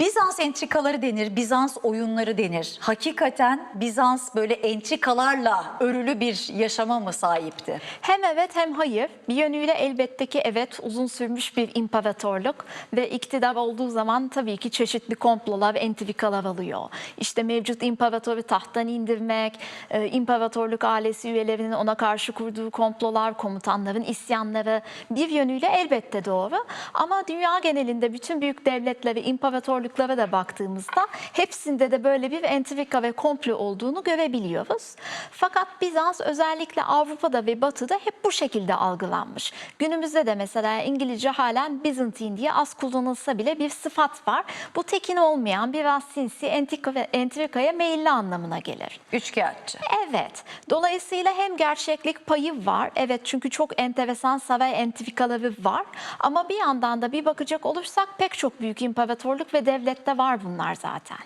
Biz Bizans entrikaları denir, Bizans oyunları denir. Hakikaten Bizans böyle entrikalarla örülü bir yaşama mı sahipti? Hem evet hem hayır. Bir yönüyle elbette ki evet uzun sürmüş bir imparatorluk ve iktidar olduğu zaman tabii ki çeşitli komplolar, entrikalar alıyor. İşte mevcut imparatoru tahttan indirmek, e, imparatorluk ailesi üyelerinin ona karşı kurduğu komplolar, komutanların isyanları bir yönüyle elbette doğru. Ama dünya genelinde bütün büyük devletlere, imparatorluklara da baktığımızda hepsinde de böyle bir entrika ve komplo olduğunu görebiliyoruz. Fakat Bizans özellikle Avrupa'da ve Batı'da hep bu şekilde algılanmış. Günümüzde de mesela İngilizce halen Byzantine diye az kullanılsa bile bir sıfat var. Bu tekin olmayan biraz sinsi, entrika ve entrikaya meyilli anlamına gelir. Üçkağıtçı. Evet. Dolayısıyla hem gerçeklik payı var. Evet çünkü çok enteresan saray entrikaları var. Ama bir yandan da bir bakacak olursak pek çok büyük imparatorluk ve devlette var bunlar zaten.